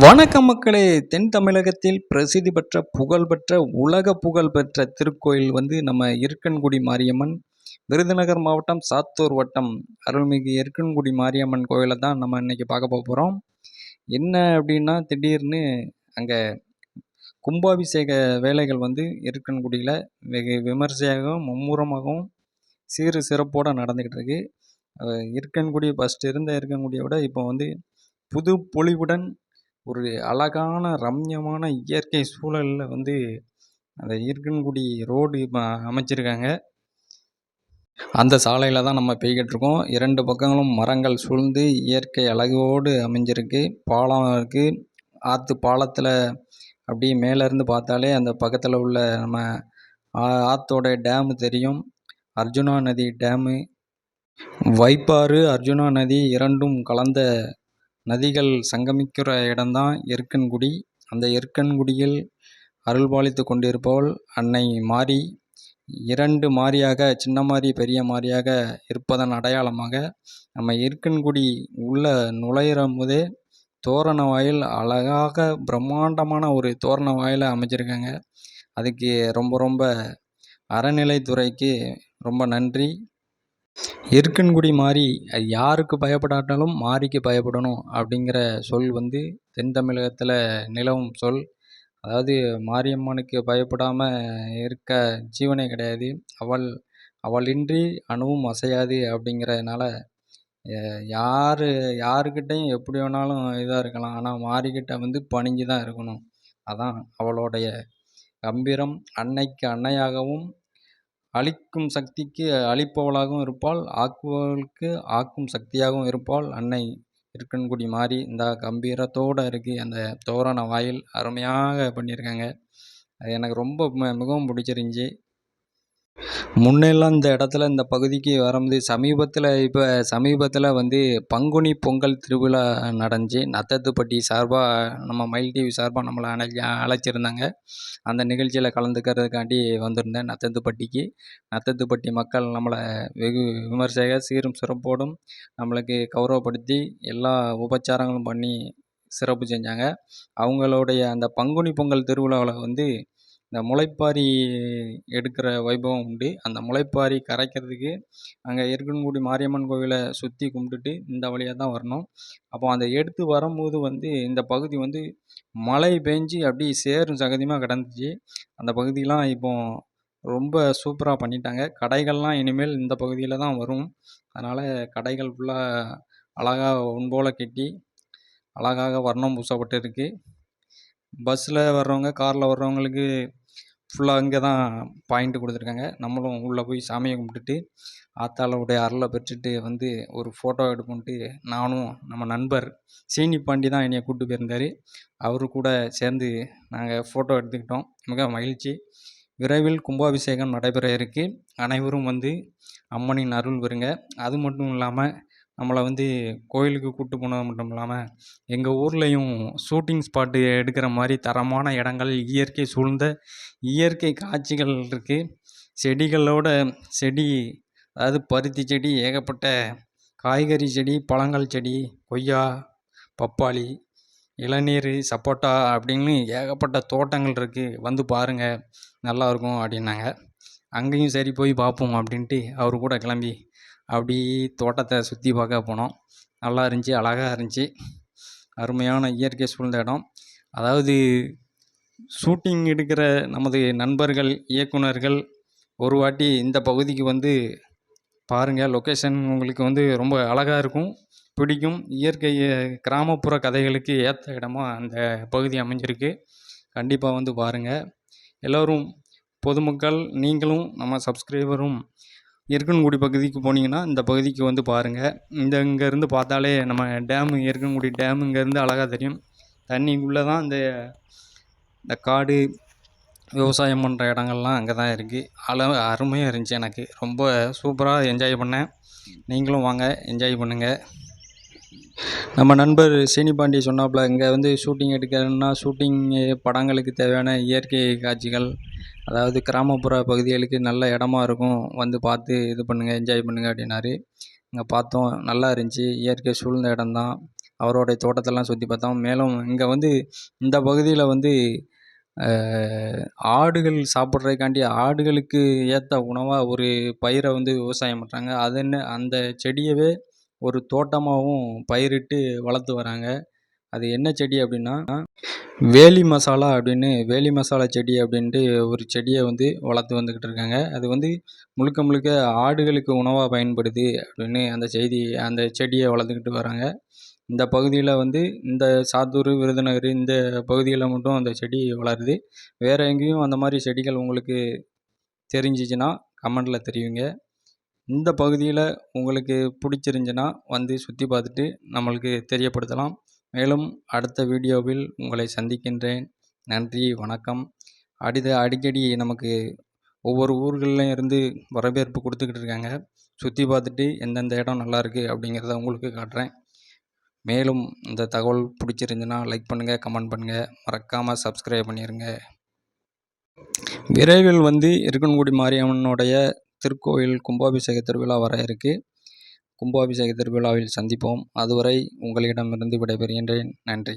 வணக்கம் மக்களே தென் தமிழகத்தில் பிரசித்தி பெற்ற புகழ்பெற்ற உலக புகழ்பெற்ற திருக்கோயில் வந்து நம்ம இருக்கன்குடி மாரியம்மன் விருதுநகர் மாவட்டம் சாத்தூர் வட்டம். அருள்மிகு இருக்கன்குடி மாரியம்மன் கோயிலை தான் நம்ம இன்னைக்கு பார்க்க போகிறோம் என்ன அப்படின்னா திடீர்னு அங்கே கும்பாபிஷேக வேலைகள் வந்து இருக்கன்குடியில் வெகு விமர்சையாகவும் மும்முரமாகவும் சீறு சிறப்போடு நடந்துக்கிட்டு இருக்கு. இருக்கன்குடி ஃபஸ்ட்டு இருந்த இருக்கன்குடியை விட இப்போ வந்து புது பொலிவுடன் ஒரு அழகான ரம்யமான இயற்கை சூழலில் வந்து அந்த இருக்கன்குடி ரோடு அமைச்சிருக்காங்க. அந்த சாலையில் தான் நம்ம போய்கிட்டு இருக்கோம். இரண்டு பக்கங்களும் மரங்கள் சூழ்ந்து இயற்கை அழகோடு அமைஞ்சிருக்கு. பாலம் இருக்குது ஆற்று பாலத்தில் அப்படியே மேலேருந்து பார்த்தாலே அந்த பக்கத்தில் உள்ள நம்ம ஆ- ஆத்தோட டேமு தெரியும். அர்ஜுனா நதி டேமு வைப்பாறு அர்ஜுனா நதி இரண்டும் கலந்த நதிகள் சங்கமிக்கிற இடம்தான் எருக்கன்குடி. அந்த எருக்கன்குடியில் அருள்பாலித்து கொண்டிருப்பவள் அன்னை மாரி. இரண்டு மாரியாக சின்ன மாரி பெரிய மாரியாக இருப்பதன் அடையாளமாக நம்ம இருக்கன்குடி உள்ள நுழையிற போதே தோரண வாயில் அழகாக பிரம்மாண்டமான ஒரு தோரண வாயிலை அமைச்சிருக்காங்க அதுக்கு ரொம்ப ரொம்ப அறநிலைத்துறைக்கு ரொம்ப நன்றி. இருக்கன்குடி மாறி அது யாருக்கு பயப்படாட்டாலும் மாரிக்கு பயப்படணும் அப்படிங்கிற சொல் வந்து தென் தமிழகத்தில் நிலவும் சொல். அதாவது மாரியம்மனுக்கு பயப்படாமல் இருக்க ஜீவனே கிடையாது. அவள் அவளின்றி அணுவும் அசையாது அப்படிங்கிறதுனால யார் யாருக்கிட்டையும் எப்படி வேணாலும் இதாக இருக்கலாம். ஆனால் மாரிக்கிட்ட வந்து பணிஞ்சு தான் இருக்கணும். அதான் அவளுடைய கம்பீரம். அன்னைக்கு அன்னையாகவும் அழிக்கும் சக்திக்கு அழிப்பவளாகவும் இருப்பாள் ஆக்குபவளுக்கு ஆக்கும் சக்தியாகவும் இருப்பாள். அன்னை இருக்கன்குடி மாறி இந்த கம்பீரத்தோடு இருக்கு. அந்த தோரண வாயில் அருமையாக பண்ணியிருக்காங்க. அது எனக்கு ரொம்ப மிகவும் பிடிச்சிருந்துச்சி. முன்னெல்லாம் இந்த இடத்துல இந்த பகுதிக்கு வரும்போது சமீபத்தில் இப்போ சமீபத்தில் வந்து பங்குனி பொங்கல் திருவிழா நடந்துச்சு. நத்தத்துப்பட்டி சார்பாக நம்ம மயில் டிவி சார்பாக நம்மளை அழை அழைச்சிருந்தாங்க. அந்த நிகழ்ச்சியில் கலந்துக்கிறதுக்காண்டி வந்திருந்தேன் நத்தத்துப்பட்டிக்கு. நத்தத்துப்பட்டி மக்கள் நம்மளை வெகு விமர்சையாக சீரும் சிறப்போடும் நம்மளுக்கு கௌரவப்படுத்தி எல்லா உபச்சாரங்களும் பண்ணி சிறப்பு செஞ்சாங்க. அவங்களுடைய அந்த பங்குனி பொங்கல் திருவிழாவில் வந்து இந்த முளைப்பாரி எடுக்கிற வைபவம் உண்டு. அந்த முளைப்பாரி கரைக்கிறதுக்கு அங்கே இருக்கன்குடி மாரியம்மன் கோவிலை சுற்றி கும்பிட்டுட்டு இந்த வழியாக தான் வரணும். அப்போ அந்த எடுத்து வரும்போது வந்து இந்த பகுதி வந்து மழை பெஞ்சு அப்படியே சேரும் சகதியமாக கிடந்துச்சு. அந்த பகுதியெலாம் இப்போ ரொம்ப சூப்பராக பண்ணிட்டாங்க. கடைகள்லாம் இனிமேல் இந்த பகுதியில் தான் வரும். அதனால் கடைகள் ஃபுல்லாக அழகாக ஒன்போல கட்டி அழகாக வர்ணம் பூசப்பட்டு இருக்குது பஸ்ஸில் வர்றவங்க காரில் வர்றவங்களுக்கு ஃபுல்லாக இங்கே தான் பாயிண்ட் கொடுத்துருக்காங்க. நம்மளும் உள்ளே போய் சாமியை கும்பிட்டுட்டு ஆத்தாளவுடைய அருளை பெற்றுட்டு வந்து ஒரு ஃபோட்டோ எடுப்போன்ட்டு நானும் நம்ம நண்பர் சீனி பாண்டி தான் என்னைய கூப்பிட்டு போயிருந்தார். அவரு கூட சேர்ந்து நாங்கள் ஃபோட்டோ எடுத்துக்கிட்டோம். மிக மகிழ்ச்சி. விரைவில் கும்பாபிஷேகம் நடைபெற இருக்கு. அனைவரும் வந்து அம்மனின் அருள் வருங்க அது மட்டும் இல்லாமல் நம்மளை வந்து கோயிலுக்கு கூப்பிட்டு போனது மட்டும் இல்லாமல் எங்கள் ஊர்லேயும் ஷூட்டிங் ஸ்பாட்டு எடுக்கிற மாதிரி தரமான இடங்கள் இயற்கை சூழ்ந்த இயற்கை காட்சிகள் இருக்குது செடிகளோட செடி அதாவது பருத்தி செடி ஏகப்பட்ட காய்கறி செடி பழங்கள் செடி கொய்யா பப்பாளி இளநீர் சப்போட்டா அப்படின்னு ஏகப்பட்ட தோட்டங்கள் இருக்குது வந்து பாருங்கள் நல்லாயிருக்கும் அப்படின்னாங்க. அங்கேயும் சரி போய் பார்ப்போம் அப்படின்ட்டு அவர் கூட கிளம்பி அப்படி தோட்டத்தை சுற்றி பார்க்க போனோம். நல்லா இருந்துச்சு அழகாக இருந்துச்சு. அருமையான இயற்கை சூழ்ந்த இடம். அதாவது ஷூட்டிங் எடுக்கிற நமது நண்பர்கள் இயக்குனர்கள் ஒரு வாட்டி இந்த பகுதிக்கு வந்து பாருங்கள் லொக்கேஷன் உங்களுக்கு வந்து ரொம்ப அழகாக இருக்கும் பிடிக்கும். இயற்கை கிராமப்புற கதைகளுக்கு ஏற்ற இடமா அந்த பகுதி அமைஞ்சிருக்கு. கண்டிப்பாக வந்து பாருங்கள் எல்லோரும் பொதுமக்கள் நீங்களும் நம்ம சப்ஸ்கிரைபரும் எருக்கன்குடி பகுதிக்கு போனீங்கன்னா இந்த பகுதிக்கு வந்து பாருங்கள் இந்த இங்கேருந்து பார்த்தாலே நம்ம டேமு எருக்கன்குடி டேம் இங்கேருந்து அழகாக தெரியும். தண்ணிக்குள்ளே தான் இந்த இந்த காடு விவசாயம் பண்ணுற இடங்கள்லாம் அங்கே தான் இருக்குது அள அருமையாக இருந்துச்சு எனக்கு. ரொம்ப சூப்பராக என்ஜாய் பண்ணேன். நீங்களும் வாங்க என்ஜாய் பண்ணுங்கள் நம்ம நண்பர் சீனிபாண்டி சொன்னாப்புல இங்கே வந்து ஷூட்டிங் எடுக்கணும்னா ஷூட்டிங் படங்களுக்கு தேவையான இயற்கை காட்சிகள் அதாவது கிராமப்புற பகுதிகளுக்கு நல்ல இடமா இருக்கும் வந்து பார்த்து இது பண்ணுங்கள் என்ஜாய் பண்ணுங்கள் அப்படின்னாரு. இங்கே பார்த்தோம் நல்லா இருந்துச்சு. இயற்கை சூழ்ந்த இடம்தான். அவரோடைய தோட்டத்தெல்லாம் சுற்றி பார்த்தோம். மேலும் இங்கே வந்து இந்த பகுதியில் வந்து ஆடுகள் சாப்பிட்றதுக்காண்டி ஆடுகளுக்கு ஏற்ற உணவாக ஒரு பயிரை வந்து விவசாயம் பண்ணுறாங்க அது என்ன அந்த செடியவே ஒரு தோட்டமாகவும் பயிரிட்டு வளர்த்து வராங்க. அது என்ன செடி அப்படின்னா வேலி மசாலா அப்படின்னு வேலி மசாலா செடி அப்படின்ட்டு ஒரு செடியை வந்து வளர்த்து வந்துக்கிட்டு இருக்காங்க. அது வந்து முழுக்க முழுக்க ஆடுகளுக்கு உணவாக பயன்படுது அப்படின்னு அந்த செய்தி அந்த செடியை வளர்த்துக்கிட்டு வராங்க. இந்த பகுதியில் வந்து இந்த சாத்தூர் விருதுநகர் இந்த பகுதியில் மட்டும் அந்த செடி வளருது. வேறு எங்கேயும் அந்த மாதிரி செடிகள் உங்களுக்கு தெரிஞ்சிச்சுன்னா கமெண்டில் தெரியுங்க இந்த பகுதியில் உங்களுக்கு பிடிச்சிருந்துச்சின்னா வந்து சுற்றி பார்த்துட்டு நம்மளுக்கு தெரியப்படுத்தலாம். மேலும் அடுத்த வீடியோவில் உங்களை சந்திக்கின்றேன். நன்றி வணக்கம். அடித அடிக்கடி நமக்கு ஒவ்வொரு ஊர்கள்லையும் இருந்து வரவேற்பு கொடுத்துக்கிட்டு இருக்காங்க. சுற்றி பார்த்துட்டு எந்தெந்த இடம் நல்லா இருக்குது அப்படிங்கிறத உங்களுக்கு காட்டுறேன். மேலும் இந்த தகவல் பிடிச்சிருந்துன்னா லைக் பண்ணுங்கள் கமெண்ட் பண்ணுங்கள் மறக்காமல் சப்ஸ்கிரைப் பண்ணிடுங்க விரைவில் வந்து இருக்கன்குடி மாரியம்மனுடைய திருக்கோயில் கும்பாபிஷேக திருவிழா வர இருக்குது கும்பாபிஷேக திருவிழாவில் சந்திப்போம். அதுவரை உங்களிடமிருந்து விடைபெறுகின்றேன். நன்றி.